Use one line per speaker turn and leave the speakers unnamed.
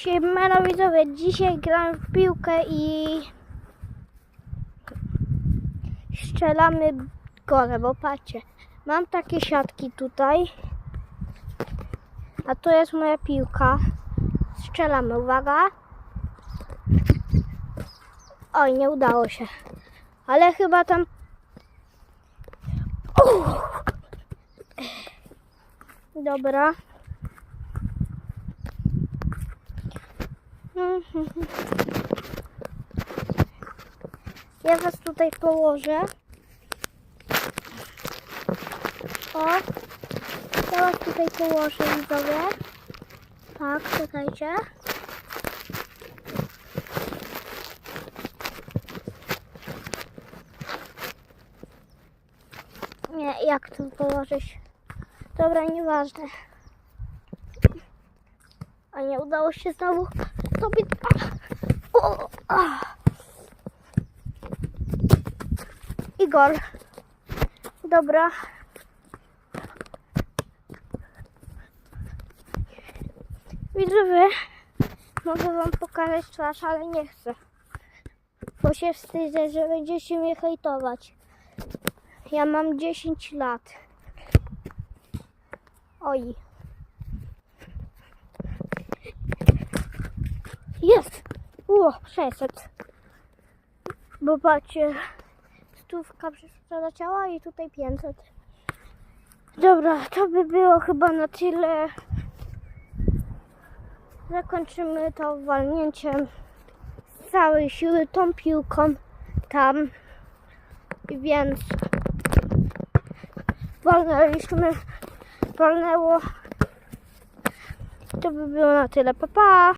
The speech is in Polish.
Siemano widzowie, dzisiaj gram w piłkę i strzelamy gole, bo patrzcie, mam takie siatki tutaj, a to jest moja piłka. Strzelamy, uwaga. Oj, nie udało się, ale chyba tam... Uff. Dobra. Ja was tutaj położę. O, ja was tutaj położę, widzowie. Tak, czekajcie. Nie, jak tu położyć? Dobra, nieważne. A nie udało się znowu sobie... O, a. Igor. Dobra. Widzowie, mogę wam pokazać twarz, ale nie chcę. Bo się wstydzę, że będziecie mnie hejtować. Ja mam 10 lat. Oj. Jest! Ło, 600. Bo patrzcie, stówka przeleciała i tutaj 500. Dobra, to by było chyba na tyle. Zakończymy to walnięciem z całej siły tą piłką tam. Więc walnęliśmy, walnęło. To by było na tyle. Pa, pa!